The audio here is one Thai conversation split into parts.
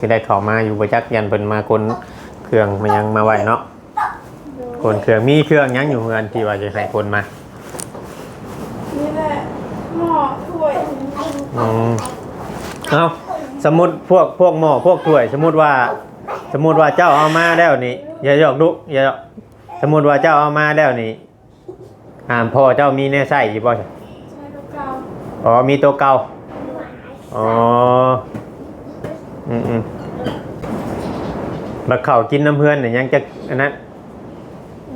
ที่ได้เข้ามาอยู่ประจักยันเพิ่นมากลเครื่องมายังมาไว้เนาะกลเครื่องมีเครื่องหยังอยู่เฮือนที่ว่าจะให้คนมานี่แหละหม้อถ้วยอืมเอาสมมุติพวกพวกหม้อพวกถ้วย สมมุติว่า สมมุติว่าเจ้าเอามาแล้วนี่อย่าหยอกดุอย่าหยอกสมมุติว่าเจ้าเอามาแล้วนี่อ่ามพ่อเจ้ามีแน่ใส่อยู่บ่ใช้ลูกเกาอ๋อมีตัวเก่าอ๋อ อืมอืมแล้วเขากินน้ำเพื่อนเนี่ยยังจะอันนั้น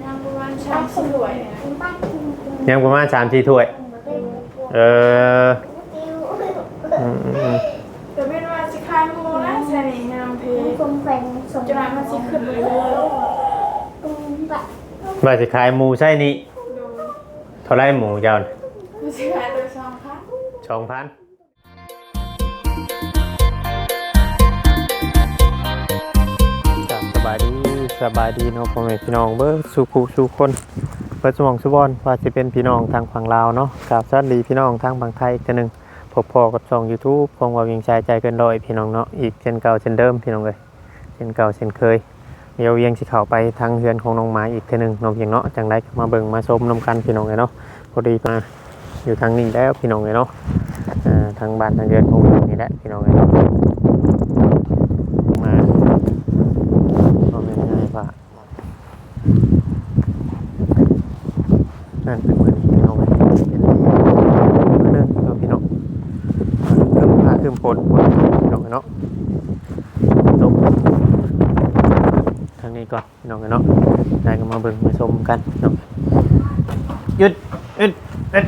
น้ำประมาณชามสวยเนี่ยยังประมาณสามสี่ถ้วย เอออืมอืมอืมแต่เป็นว่าสิคายหมูนะใส่ในน้ำเพคงเป็นสมจนน้ำมันสิขึ้นเลยเลยว่าสิขายหมูใช่นี่ดูเท่าไรหมูเจ้ามันสิคายโดยสองค่ะ สองพัน สบายดีเนาะพ่อแม่พี่น้องเบิร์สุขุสุคนเบิร์สมองสุบอนว่าจะเป็นพี่น้องทางฝั่งลาวเนาะกราบสวัสดีพี่น้องทางฝั่งไทยอีกเทื่อหนึ่งพบพอกับช่อง YouTube คงว่าวิงชายใจเกินร้อยพี่น้องเนาะอีกเช่นเก่าเช่นเดิมพี่น้องเลยเช่นเก่าเช่นเคยเดี๋ยวเวียงสิเข้าไปทางเฮือนของน้องหมาอีกเทื่อหนึงน้องเพียงเนาะจังได้มาเบิ่งมาชมนํกันพี่น้องเลยเนาะพอดีมาอยู่ทางนี้แล้วพี่น้องเลยเนาะทางบ้านทางเรือนของเรานี่แหละพี่น้องเลยเนาะมาเอาง่ายๆว่านั่นเป็นมือนี้พี่น้องเลยเป็นมือหนึงเนาะพี่น้องเค คนปนพี่น้องเลยเนาะตกทางนี้ก่อนพี่น้องเนาะได้ก็มาเบิ่งมาชมกันเนาะหยุดหยุดหยุด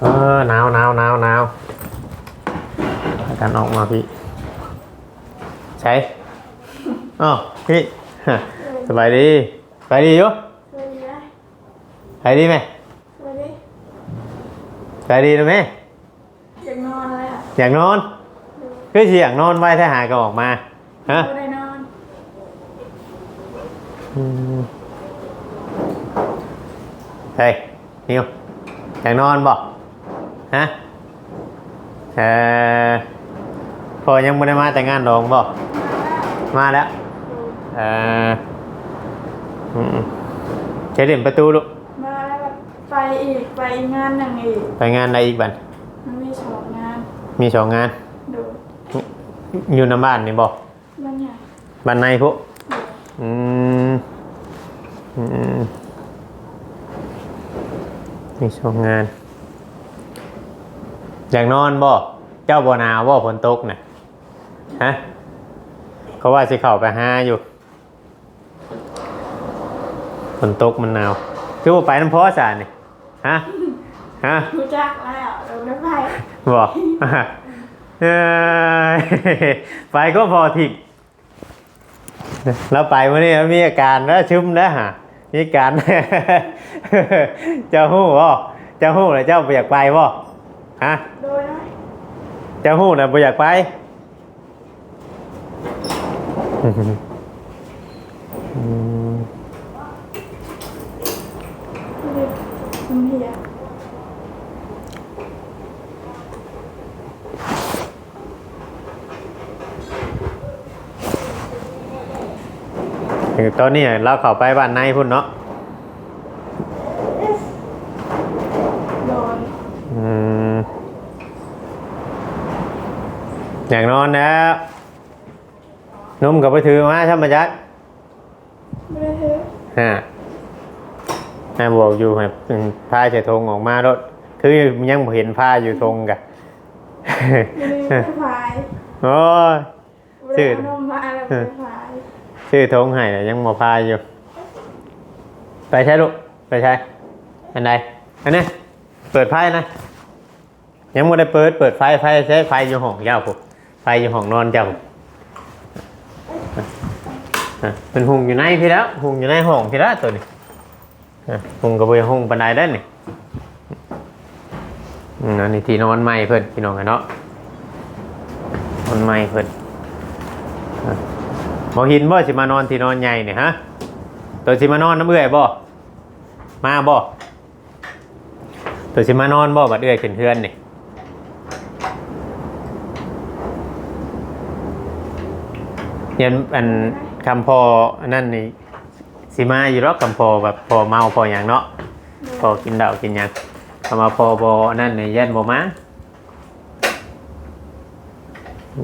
เออหนาวหนาวหนาวหนาวพากันออกมาพี่ใช่อ๋อพี่สบายดีสบายดีอยู่สวยดีนะสบายดีไหม สบายดีนะแม่อยากนอนเลยอะอยากนอนคือสิอยากนอนไว้ถ้าหาก็ออกมาฮะไม่ได้นอนอืมเฮ้ยนิวอยากนอนบ่ฮะเออพอยังไม่ได้มาแต่งงานดองบ่มาแล้วเอออืมใช้เด่นประตูลูก มาแล้วแบบไปอีกไปอีก งานหนึ่งอีกไปงานอะไรอีกบันมันมีสองงานมีสองงานดูอยู่น้ำบ้านนี่บ่มันใหญ่บ้านในพวกอืมอืมมีสองงาน อยากนอนบ่เจ้าบ่หนาวบ่ฝนตกน่ะฮะเขาว่าสิเข้าไปหาอยู่ฝนตกมันหนาว คือว่าไปน้ำพอสารนี่ฮะ ฮะรู้จักแล้วเราได้ไปบอกเอ้ยไปก็พอทิกแล้วไปวันนี้มีอาการแล้วชุ่มแล้วฮะมีอาการเจ้าหู้บ่เจ้าหู้เลยเจ้าไปอยากไปบ่ฮะโดยนะเจ้าหู้นะไปอยากไปอืม มันเหีย ตอนนี้เราเข้าไปบ้านในพุ่นเนาะโดนอืมอยากนอนแล้วนุ่มกับไปถือมาธรรมจัดไม่ได้ถือฮะแม่บอกอยู่แบบผ้าเฉทงออกมารถคือยังบ่เห็นผ้าอยู่ทงกะไม่ได้พายโอ้ยไม่ได้เอานมมาแล้วไม่ได้พายชื่อทงให้แต่ยังบ่พาอยู่ ไปใช้ลูกไปใช้อันใดอันนี้เปิดไฟนะ ยังไม่ได้เปิด เปิดไฟไฟใช้ไฟอยู่ห้องเจ้าผมไฟอยู่ห้องนอนเจ้าผมอะเป็นหุงอยู่ในพี่แล้วหุงอยู่ในห้องพี่แล้วตัวนี้หุงกระเบือหุงปันไดได้นี่อืมอันนี้ที่นอนใหม่เพิ่นพี่น้องกันเนาะนอนใหม่เพิ่อะ บ่หินบ่สิมานอนที่นอนใหญ่เนี่ยฮะตัวสิมานอนน้ำเอื่อยบ่มาบ่ตัวสิมานอนบ่บัดเอื่อยเพื่อนๆนี่ยันอันคำพอนั่นนี่สิมาอยู่รอกคำพอแบบพอเมาพออย่างเนาะพอกินเหล้ากินหยังคำมาพอบอนั่นนี่ยันบ่มาอื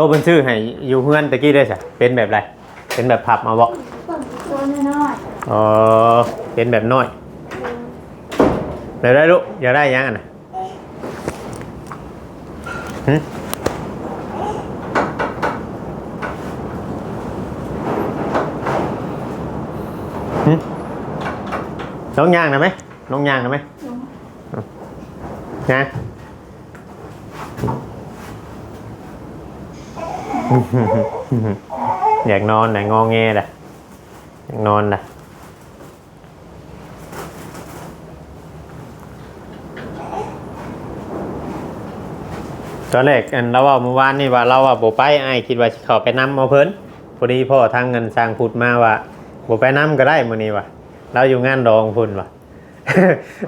โตเป็นชื่อให้อยู่เฮือนตะกี้ได้ใช่เป็นแบบไรเป็นแบบพับมาบอกตัวน้อยอ๋อเป็นแบบน้อยเดี๋ยวได้ลูกอยากได้ยังอะนะหึหึน้องย่างนะไหมน้องย่างนะไหมๆลงนะ อยากนอนแต่งอแงแหละอยากนอนแหละตอนแรกอันเราว่าเมื่อวานนี่ว่าเราว่าโบไปไอ้ายคิดว่าสิเขาไปนำเอาเพิ่นพอดีพ่อทางเงินสร้างพุดมาว่าโบไปนำก็ได้มื้อนี้ว่ะเราอยู่งานดองพุ่นว่ะ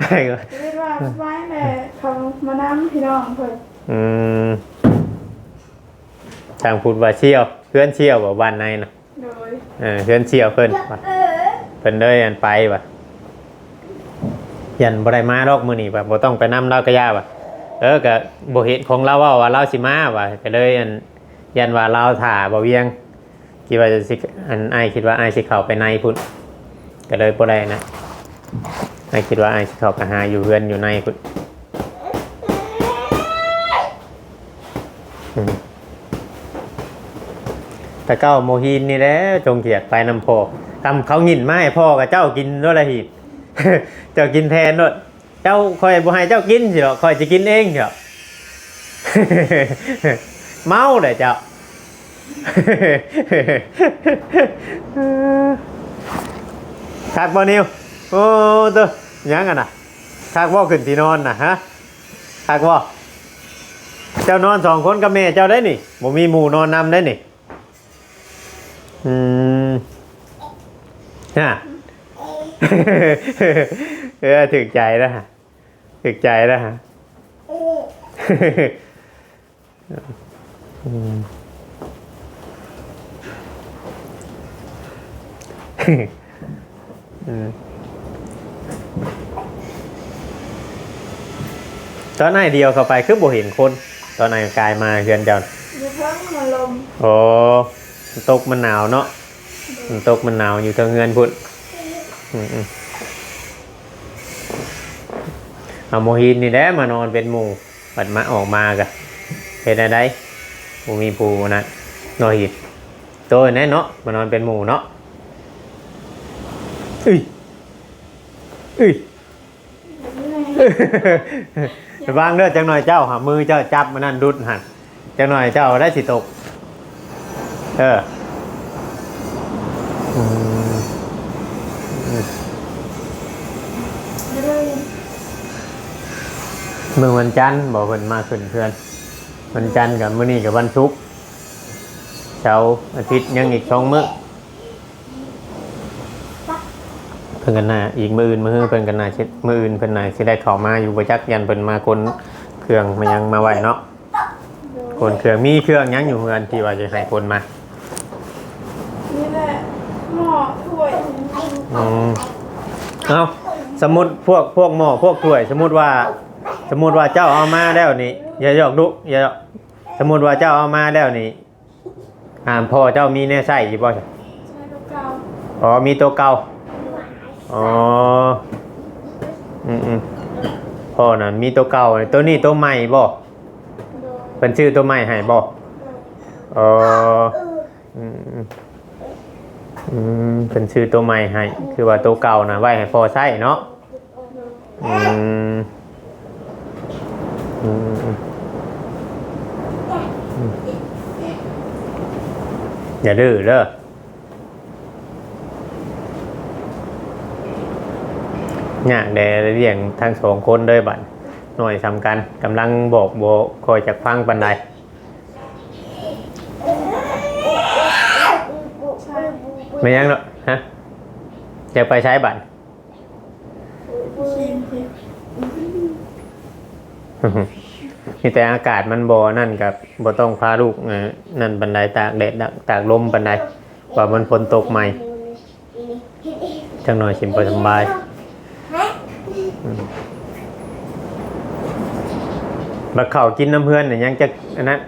ไอ้ก็เรียกว่าไว้แหละเขามาน้ำพี่น้องเพิ่นอืม ทางพูดว่าเชี่ยวเพื่อนเชี่ยวว่าบ้านในนะโดยเออเพื่อนเชี่ยวเพิ่นว่าเพิ่นเด้ยอันไปว่ะยันบ่ได้มาดอกมื้อนี้ว่าบ่ต้องไปนำเราก็ย่าว่ะเออก็บ่เห็นของเราว่าว่าเราสิมาว่ะก็เลยอันยันว่าเราถ่าบ่เวียงคิดว่าจะสิอันอ้ายคิดว่าอ้ายสิเข้าไปในพุ่นก็เลยบ่ได้นะอ้ายคิดว่าอ้ายสิเข้าไปหาอยู่เฮือนอยู่ในพุ่นอืม แต่เก้าโมหินนี่แหละจงเกียรติไปนำพ่อทำเขาหินมาให้พ่อกับเจ้ากินด้วยละหีบเจ้ากินแทนด้วยเจ้าคอยบ่ให้เจ้ากินสิหรอกคอยจะกินเองเถอะเมาเลยเจ้าคักบ่นิวโอ้ตัวยังกันนะคักบ่ขึ้นที่นอนนะฮะคักบ่เจ้านอนสองคนกับแม่เจ้าได้นี่บ่มีหมู่นอนนำได้นี่ อืมฮะเออถึกใจแล้วฮะถึกใจแล้วฮะอืมอืมตอนไหนเดียวเข้าไปคือบ่เห็นคน ตอนไหนกายมาเฮือนเจ้าอยู่เพิ่งมาลมโอ้ ตกมันหนาวเนาะมันตกมันหนาวอยู่ทางเงินพุ่นอืมอืมเอาโมหินนี่แหละมานอนเป็นหมู่ปัดมาออกมากะเป็นอะไรบูมีปูนะนอยหินตัวแน่เนาะมานอนเป็นหมู่เนาะอุ้ยอุ้ยระวังเด้อจังหน่อยเจ้าหามือเจ้าจับมันนั่นดุดหันจังหน่อยเจ้าได้สิตก เออมือวันจันทร์บอกเพิ่นมาขึ้นเพื่อน วันจันทร์กับมื้อนี้กับวันศุกร์เสาร์อาทิตย์ยังอีกสองมื้อเพิ่นกันนาอีกมื้ออื่นมื้อเพิ่นกันนาเช็ดมื้ออื่นเพิ่นน่าสิได้เข้ามาอยู่บ่จักยันเพิ่นมาคนเครื่องมายังมาไว้เนาะคนเครื่องมีเครื่องยังอยู่เฮือนที่ว่าจะให้คนมา นี่แหละหม้อถ้วย อืมเอาสมมติพวกพวกหม้อพวกถ้วย สมมติว่า สมมติว่าเจ้าเอามาแล้วนี่อย่าหยอกดุอย่าหยอกสมมติว่าเจ้าเอามาแล้วนี่อ่ามพ่อเจ้ามีแน่ใส่อยู่บ่ใช่ใช้ตัวเก่าอ๋อมีตัวเก่าอ๋ออืมอืมพ่อน่ะมีตัวเก่าตัวนี้ตัวใหม่บ่โดยเป็นชื่อตัวใหม่ให้บ่อ๋ออืม อืมเป็นชื่อตัวใหม่ให้ คือว่าตัวเก่านะไว้ให้พอใช้เนาะอืมอืมอย่าดื้อเด้อเนี่ยเดเรียงทั้งสองคนเลยบัดหน่วยสำคัญกำลังบอกโบคอยจากฟังปันใด ใช่ ไม่ยังหรอกฮะจะไปใช้บัตรมีแต่อากาศมันบ่นั่นกับบ่ต้องพาลูกนั่นบันไดตากแดดตากลมบันไดว่ามันฝนตกใหม่จังหน่อยสิบ่สำบายอืมบักข้ากินน้ำเพื่อนน่ะยังจะอันนั้น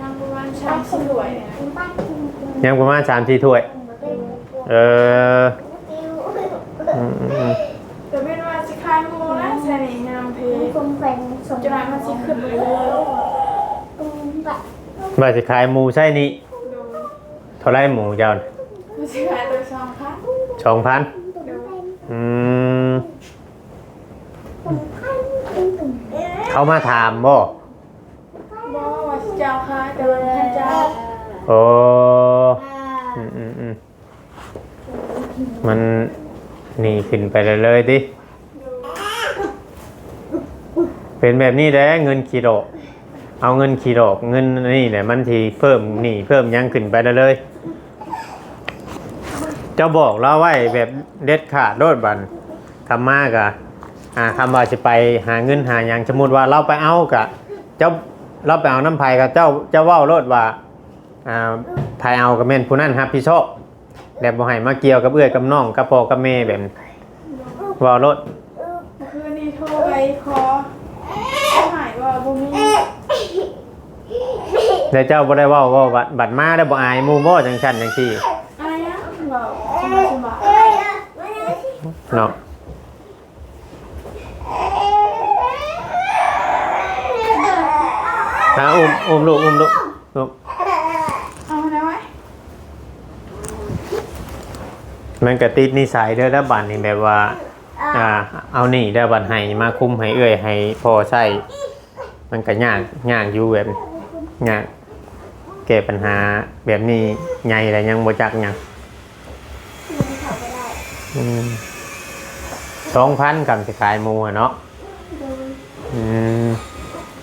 น้ำประมาณชามสวยนะ ยังประมาณ3-4ถ้วย เอออืมอืมอืมแต่เป็นว่าสิคายหมูนะใส่ในน้ำเพลจะมามันสิขึ้นเลยเลยว่าสิขายหมูใช่นี่ดูเท่าไรหมูเจ้าน่ะมันสิขายโดยสองค่ะสองพันดูอืมเขามาถามบ่ บอกว่าสิเจ้าค่ะเดินให้เจ้า โอ้อืมอืมอืมมันนี่ขึ้นไปเลยเลยดิ เป็นแบบนี้แหละเงินขีดอกเอาเงินขีดอกเงินนี่แหละมันทีเพิ่มนี่เพิ่มยังขึ้นไปเลยเลยเจ้าบอกเราไว้แบบเด็ดขาดโดดบันคำมากอะอ่าคำว่าจะไปหาเงินหาอย่างสมมติว่าเราไปเอากะ เจ้าเราไปเอาน้ำไผ่กับเจ้าเจ้าว่ารถว่า อ่าไผ่เอากับเม่นผู้นั้นครับพี่ชอบแบบบ่ให้มาเกี่ยวกับเอื้อยกับน้องกับพ่อกับแม่แบบนั้นเว่ารถคือนี่โทรไปขอหายว่าบ่มีแล้วเจ้าบ่ได้เว่าว่าบัดบัดมาได้วบ่อายหมู่บ่จังซั่นจังซี่อะไรนะบอกสบายสบายเนาะอ่าอุ้มอุ้มลูกอุ้มลูกลูก เอาได้ไหม มันก็ติดนิสัยเด้อแล้วบัดนี้แบบว่า อ่า เอานี่ได้อบัดให้มาคุมให้เอื้อยให้พอใช้มันก็ยากยากอยู่แบบยากแก้ปัญหาแบบนี้ใหญ่แล้วยังบ่จักหยังอืม2,000กับสิขายหมู่อะเนาะอืม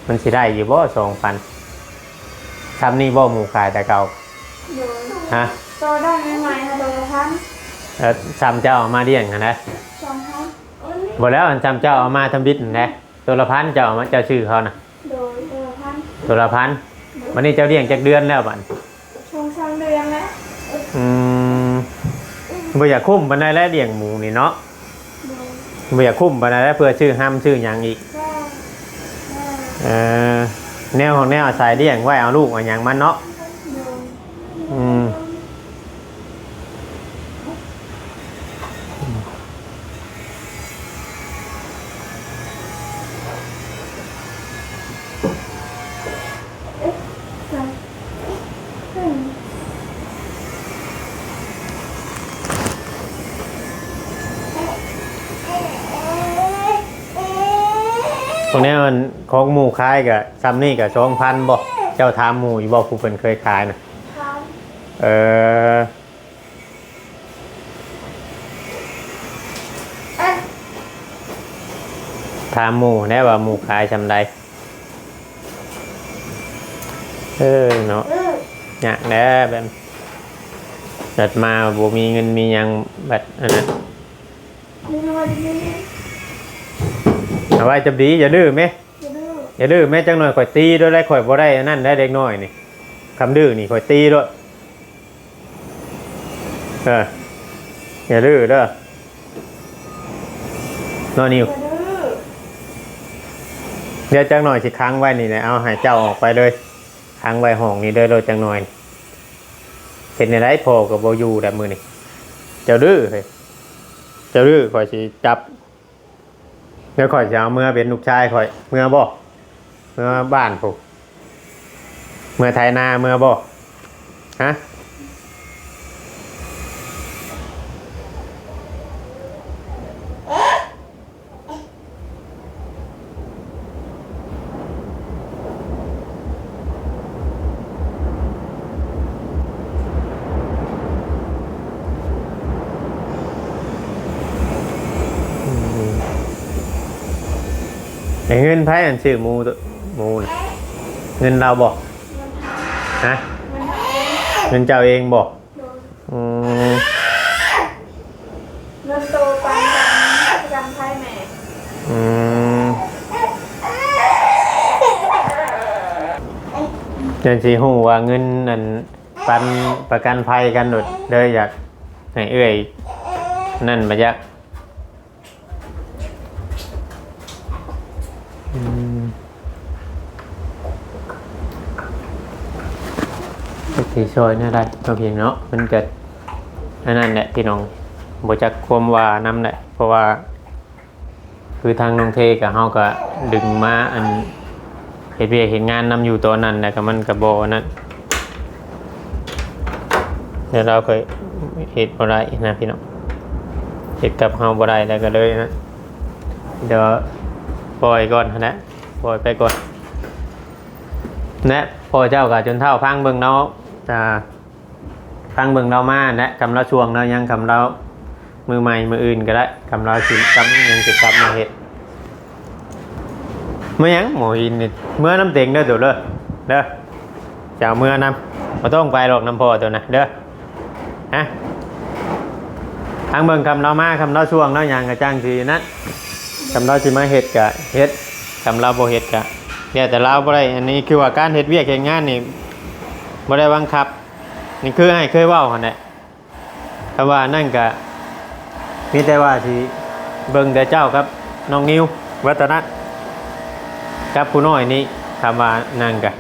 มันสิได้อยู่บ่สองพันทำนี่บ่หมูขายแต่เก่าเดี๋ยวฮะโตได้ใหม่ๆค่ะโดยพัน เออจำเจ้าเอามาเลี้ยงกันนะสองพันบ่แล้วอันจำเจ้าเอามาทำบิดนั่นแหละตัวละพันเจ้าเอามาเจ้าชื่อเขานะโดยโดยพันตัวละพันวันนี้เจ้าเลี้ยงจากเดือนแล้วบัดช่วงสามเดือนแล้วอืมบ่อยากคุ้มปานใดแล้วเลี้ยงหมูนี่เนาะโดยบ่อยากคุ้มปานใดแล้วเพื่อชื่อห้ามชื่อหยังอีกก็แม่เออแนวของแนวอาศัยเลี้ยงไว้เอาลูกเอาหยังมันเนาะโดย อืม รงนี้มันของหมูคล้ายกับซัมนี่กับสองพันบ่เจ้าทามหมูอยู่บ่ผู้เป็นเคยขายนะพันเออถามหมูแน่ว่าหมูขายชำใดเออเนาะอยากแน่แบบเกิดมาบ่มีเงินมีหยังแบบอันนั้นนี่วันนี้ เอาไว้จะดีอย่าดื้อไหมจะดื้ออย่าดื้อแม่จังหน่อยข่อยตีด้วยได้ข่อยบ่ได้อันนั่นได้เด็กน้อยนี่คำดื้อนี่ข่อยตีด้วยเอออย่าดื้อเด้อนอนนิวจะดื้อเดี๋ยวจังหน่อยสิค้างไว้นี่แหละเอาให้เจ้าออกไปเลยค้างไว้ห้องนี้เด้อโดยจังหน่อยเห็นในไรพอกับโบอยูแบบมือนี่เจ้าดื้อเฮ้ยเจ้าดื้อข่อยสิจับเดี๋ยวข่อยจะเอาเมื่อเป็นลูกชายข่อย เมื่อบ่เมื่อบ้านผูกเมื่อไทยนาเมื่อบ่ฮะ เงินไพ่อันชื่อหมูตัวหมูน่ะเงินเราบ่ฮะมันหายเงินเจ้าเองบอืมเงินโตปานกันจำไพ่แม่อืมเดี๋ยวสิฮู้ว่าเงินนั่นปันประกันภัยกันโดดเด้อยากให้เอ้อยนั่นมาจัก สิช่วยเนี่ยได้ก็เพียงเนาะมันเกิดอันนั้นแหละพี่น้องบ่จักความว่านำแหละเพราะว่า คือทางน้องเทกับเฮาก็ดึงมาอันเฮ็ดเวียเห็นงานนำอยู่ตัวนั้นแต่ก็มันก็บ่นั่นเดี๋ยวเราก็เฮ็ดบ่ได้นะพี่น้องเฮ็ดกับเฮาบ่ได้แล้วก็เลยนะเดี๋ยวปล่อยก่อนนะปล่อยไปก่อนนะพ่อเจ้าก็จนเท่าพังเบิ่งเนาะ อ่าพังเบิ่งเรามานะกำเราช่วงเรายังกำเรามือใหม่มืออื่นก็ได้กำลังสิกำยังสิกลับมาเห็ดเมื่อยังหมออินนี่เมื่อน้ำเต็งเด้อตัวเด้อเด้อจะเอาเมื่อน้ำมาต้องไปหรอกน้ำพอตัวนะเด้อฮะทางเบิ่งคำเรามาคำเราช่วงเราย่างกระจ้างสีนั้นคำเราสิมาเห็ดกะเห็ดคำเราบ่เห็ดกะเดี๋ยวแต่เราบ่ได้อันนี้คือว่าการเห็ดเวียกเห็ดงานนี่ บ่ได้บังคับ นี่คือให้เคยว้าหันแหละคำว่านั่นกะมีแต่ว่าสิเบิ่งแต่เจ้าครับน้องนิววัฒนะกับผู้น้อยนี้คำว่านั่นกะ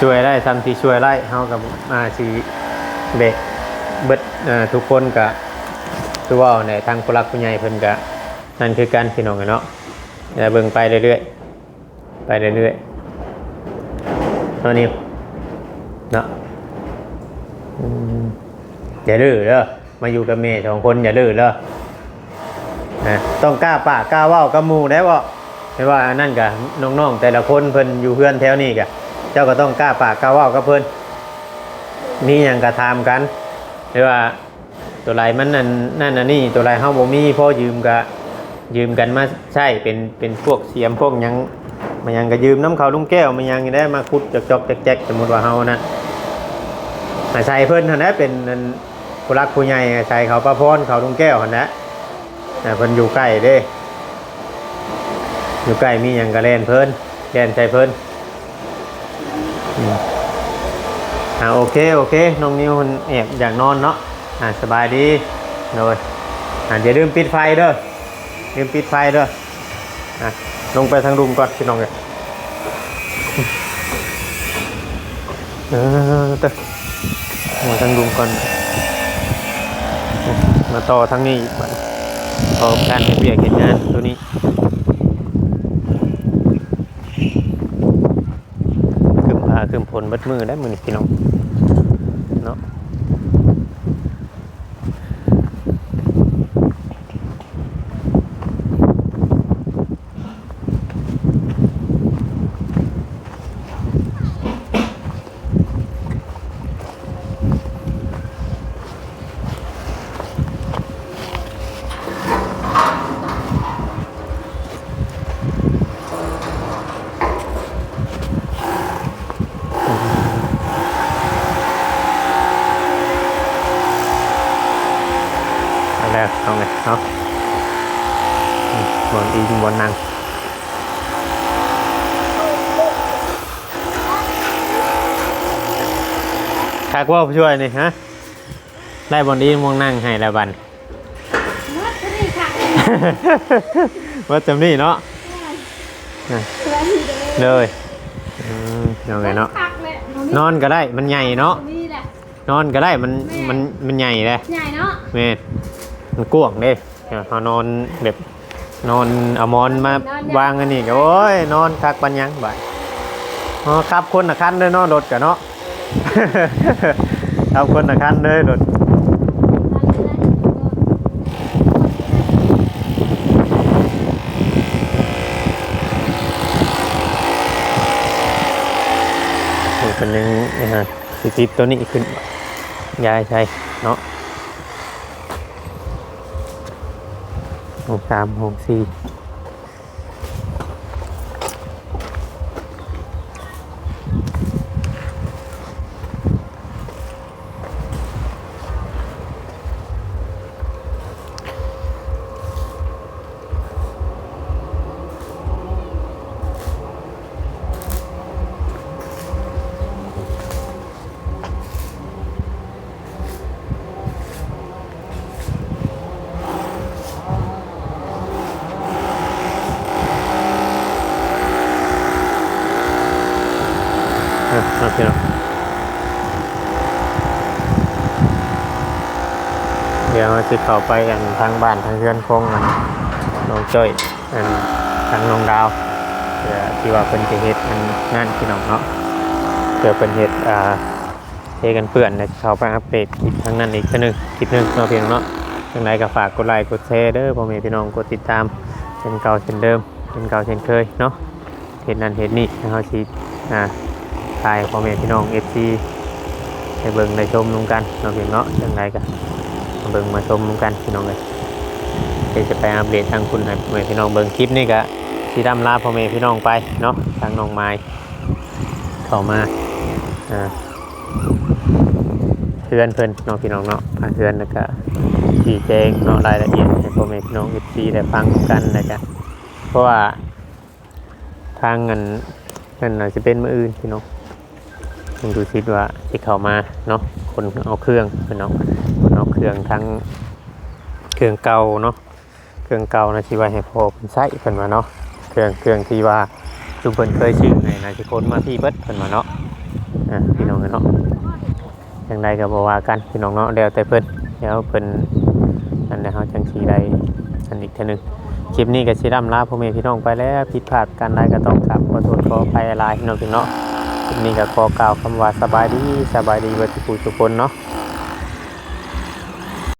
ช่วยได้ทำที่ช่วยไล่เฮากับมาสีเบกเบิดทุกคนกะตัวว่าในทางผู้รักผู้ใหญ่เพิ่นกะนั่นคือการพี่น้องกันเนาะอย่าเบิ่งไปเรื่อยๆ ไปเรื่อยๆ น้องนิวเนาะอย่าดื้อเด้อมาอยู่กับเมย์สองคนอย่าดื้อเด้อต้องกล้าปากกล้าว้ากับมู่ได้บ่ไม่ว่านั่นกะน้องๆแต่ละคนเพิ่นอยู่เพื่อนแถวนี้กะเจ้าก็ต้องกล้าปากกล้าว้ากับเพิ่นมีหยังกระทำกันหรือว่าตัวไรมันนั่นนั่นน่ะนี่ตัวไรเฮาบ่มีพ่อยืมกะยืมกันมาใช้เป็นเป็นพวกเสียมพวกยัง มันยังก็ยืมน้ำเขาลุงแก้วมันยังได้มาขุดจอกๆแจ๊กๆสมมติว่าเฮานั่นอาชัยเพิ่นหั่นนะเป็นผู้รักผู้ใหญ่อาชัยเขาประพรเขาลุงแก้วหั่นนะแต่เพิ่นอยู่ใกล้เด้ อยู่ใกล้มีหยังก็เล่นเพิ่นเล่นใจเพิ่นอืมอ่าโอเคโอเคน้องนิวเพิ่นแอบอยากนอนเนาะอ่าสบายดีเลยอ่าอย่าลืมปิดไฟเด้อลืมปิดไฟเด้ออะ ลงไปทางรุมก่อนพี่น้องเลยเออเด้อมาทางดุมก่อน มาต่อทางนี้อีกบัดต่อการเห็นเวียกเห็นงานตัวนี้ขึ้นพาขึ้นผลบัดมือได้มือนี่พี่น้องเนาะเอาแล้วเอาไงเนาะอืมบอลอิงบอลนั่ง คักว่าผู้ช่วยนี่ฮะได้บอลอิงมองนั่งให้แล้วบันมัดนี่ค่ะว่าจำนี่เนาะแล้วนี่เด้อเลยอืมเอาไงเนาะคักเลยนอนก็ได้มันใหญ่เนาะนี่แหละนอนก็ได้มันมันมันใหญ่เลยใหญ่เนาะเมดมันกว้างเด้เนี่ยพอนอนแบบนอนเอาหมอนมาวางอันนี้ก็โอ้ยนอนคักปัญญังบ่ายอ๋อครับคนละคันเลยเนาะรถกันเนาะ ครับคนละคันเลยรถนี่เป็นยังนี่ฮะสิติดตัวนี้ขึ้นยายใช่เนาะหกสามหกสี่ เนาะพี่น้อง เดี๋ยวเข้าไปกันทางบ้านทางเรือนคงมันน้องจ้อยอันทางน้องดาวเพื่อที่ว่าเป็นจะเฮ็ดอันนั่นพี่น้องเนาะเพื่อเป็นเฮ็ดอ่าเทกันเปื่อนนะเข้าไปอัปเดตคลิปทางนั้นอีกทีหนึงคลิปหนึงเนาะพี่น้องเนาะจังไรก็ฝากกดไลค์กดแชร์เด้อพ่อแม่พี่น้องกดติดตามเช่นเก่าเช่นเดิมเช่นเก่าเช่นเคยเนาะเห็นนั่นเห็นนี่นะครับชีอ่าทายพ่อแม่พี่น้องเอฟซีให้เบิ่งได้ชมนุ่งกันเนาะพี่เนาะจังไรกัน เบิ่งมาชมกันพี่น้องเลยเดี๋ยวจะไปอัปเดตทางคุณให้พี่น้องเบิ่งคลิปนี่ก็สีดำลาพ่อแม่พี่น้องไปเนาะทางน้องไม้เข้ามาเพื่อนเพิ่อนน้องพี่น้องเนาะพาเพื่อนแล้วก็ชี้แจงเนาะรายละเอียดให้พ่อแม่พี่น้องเอฟซีได้ฟังกันนะจ๊ะเพราะว่าทางเงินนั่นอาจจะเป็นมืออื่นพี่น้องลองดูซิว่าที่เข้ามาเนาะคนเอาเครื่องพี่น้อง นเอาเครื่องทั้งเครื่องเก่าเนาะเครื่องเก่านะที่ว่าให้พอเป็นไส้เพิ่นมาเนาะเครื่องเครื่องที่ว่าทุกคนเคยชื่อในนาจิคนมาพี่เบิดเพิ่นมาเนาะอะพี่น้องเนาะย่างใดก็บอกว่ากันพี่น้องเนาะเดี๋ยวแต่เพิ่นเดี๋ยวเพิ่นนั่นแหละเขาจังสีใดอันอีกเท่านึงคลิปนี้ก็สิร่ำลาพ่อแม่พี่น้องไปแล้วผิดพลาดกันได้ก็ต้องกราบขอโทษขออภัยหลายพี่น้องพี่เนาะคลิปนี้ก็ขอกล่าวคำว่าสบายดีสบายดีเบิดทุกผู้ทุกคนเนาะ